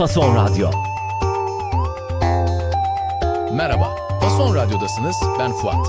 Fason Radyo. Merhaba, Fason Radyo'dasınız. Ben Fuat.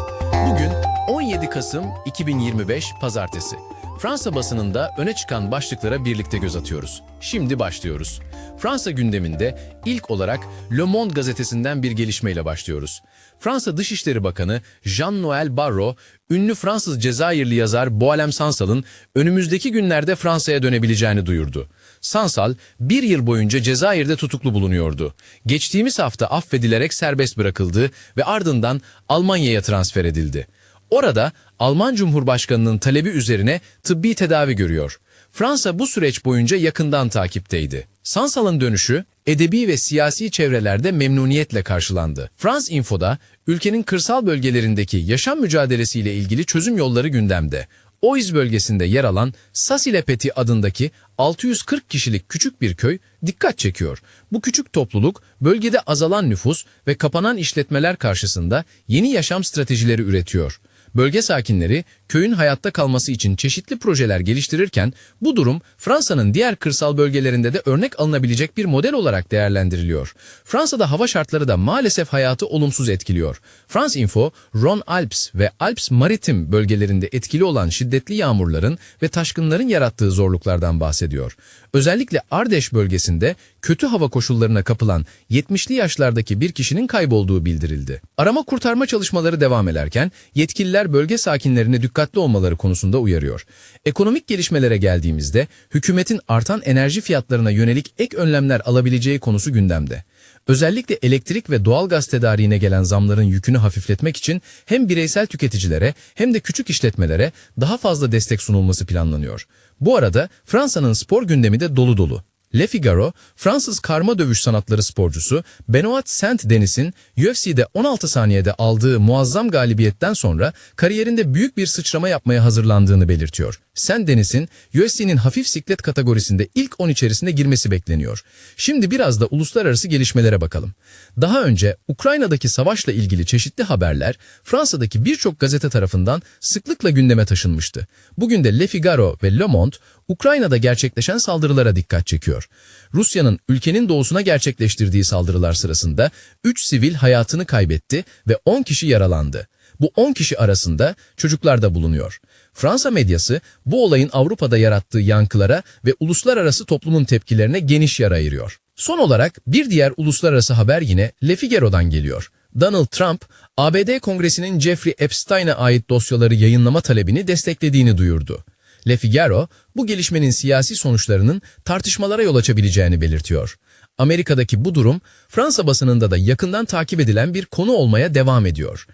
Bugün 17 Kasım 2025 Pazartesi. Fransa basınında öne çıkan başlıklara birlikte göz atıyoruz. Şimdi başlıyoruz. Fransa gündeminde ilk olarak Le Monde gazetesinden bir gelişmeyle başlıyoruz. Fransa Dışişleri Bakanı Jean-Noël Barrot, ünlü Fransız Cezayirli yazar Boalem Sansal'ın önümüzdeki günlerde Fransa'ya dönebileceğini duyurdu. Sansal, bir yıl boyunca Cezayir'de tutuklu bulunuyordu. Geçtiğimiz hafta affedilerek serbest bırakıldı ve ardından Almanya'ya transfer edildi. Orada Alman Cumhurbaşkanı'nın talebi üzerine tıbbi tedavi görüyor. Fransa bu süreç boyunca yakından takipteydi. Sansal'ın dönüşü edebi ve siyasi çevrelerde memnuniyetle karşılandı. France Info'da ülkenin kırsal bölgelerindeki yaşam mücadelesiyle ilgili çözüm yolları gündemde. Oiz bölgesinde yer alan Sasilepeti adındaki 640 kişilik küçük bir köy dikkat çekiyor. Bu küçük topluluk bölgede azalan nüfus ve kapanan işletmeler karşısında yeni yaşam stratejileri üretiyor. Bölge sakinleri köyün hayatta kalması için çeşitli projeler geliştirirken bu durum Fransa'nın diğer kırsal bölgelerinde de örnek alınabilecek bir model olarak değerlendiriliyor. Fransa'da hava şartları da maalesef hayatı olumsuz etkiliyor. France Info, Rhône Alps ve Alps Maritim bölgelerinde etkili olan şiddetli yağmurların ve taşkınların yarattığı zorluklardan bahsediyor. Özellikle Ardeş bölgesinde kötü hava koşullarına kapılan 70'li yaşlardaki bir kişinin kaybolduğu bildirildi. Arama kurtarma çalışmaları devam ederken yetkililer bölge sakinlerini dikkatli olmaları konusunda uyarıyor. Ekonomik gelişmelere geldiğimizde hükümetin artan enerji fiyatlarına yönelik ek önlemler alabileceği konusu gündemde. Özellikle elektrik ve doğalgaz tedariğine gelen zamların yükünü hafifletmek için hem bireysel tüketicilere hem de küçük işletmelere daha fazla destek sunulması planlanıyor. Bu arada Fransa'nın spor gündemi de dolu dolu. Le Figaro, Fransız karma dövüş sanatları sporcusu Benoit Saint-Denis'in UFC'de 16 saniyede aldığı muazzam galibiyetten sonra kariyerinde büyük bir sıçrama yapmaya hazırlandığını belirtiyor. Saint-Denis'in UFC'nin hafif siklet kategorisinde ilk 10 içerisinde girmesi bekleniyor. Şimdi biraz da uluslararası gelişmelere bakalım. Daha önce Ukrayna'daki savaşla ilgili çeşitli haberler Fransa'daki birçok gazete tarafından sıklıkla gündeme taşınmıştı. Bugün de Le Figaro ve Le Monde Ukrayna'da gerçekleşen saldırılara dikkat çekiyor. Rusya'nın ülkenin doğusuna gerçekleştirdiği saldırılar sırasında 3 sivil hayatını kaybetti ve 10 kişi yaralandı. Bu 10 kişi arasında çocuklar da bulunuyor. Fransa medyası bu olayın Avrupa'da yarattığı yankılara ve uluslararası toplumun tepkilerine geniş yer ayırıyor. Son olarak bir diğer uluslararası haber yine Le Figaro'dan geliyor. Donald Trump, ABD Kongresi'nin Jeffrey Epstein'e ait dosyaları yayınlama talebini desteklediğini duyurdu. Le Figaro, bu gelişmenin siyasi sonuçlarının tartışmalara yol açabileceğini belirtiyor. Amerika'daki bu durum, Fransa basınında da yakından takip edilen bir konu olmaya devam ediyor.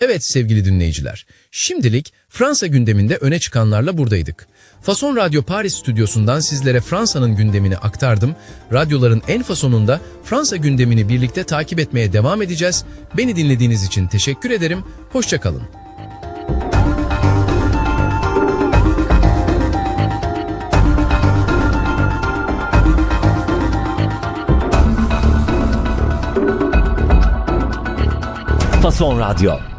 Evet sevgili dinleyiciler, şimdilik Fransa gündeminde öne çıkanlarla buradaydık. Fason Radyo Paris stüdyosundan sizlere Fransa'nın gündemini aktardım. Radyoların en fasonunda Fransa gündemini birlikte takip etmeye devam edeceğiz. Beni dinlediğiniz için teşekkür ederim. Hoşçakalın. Fason Radyo.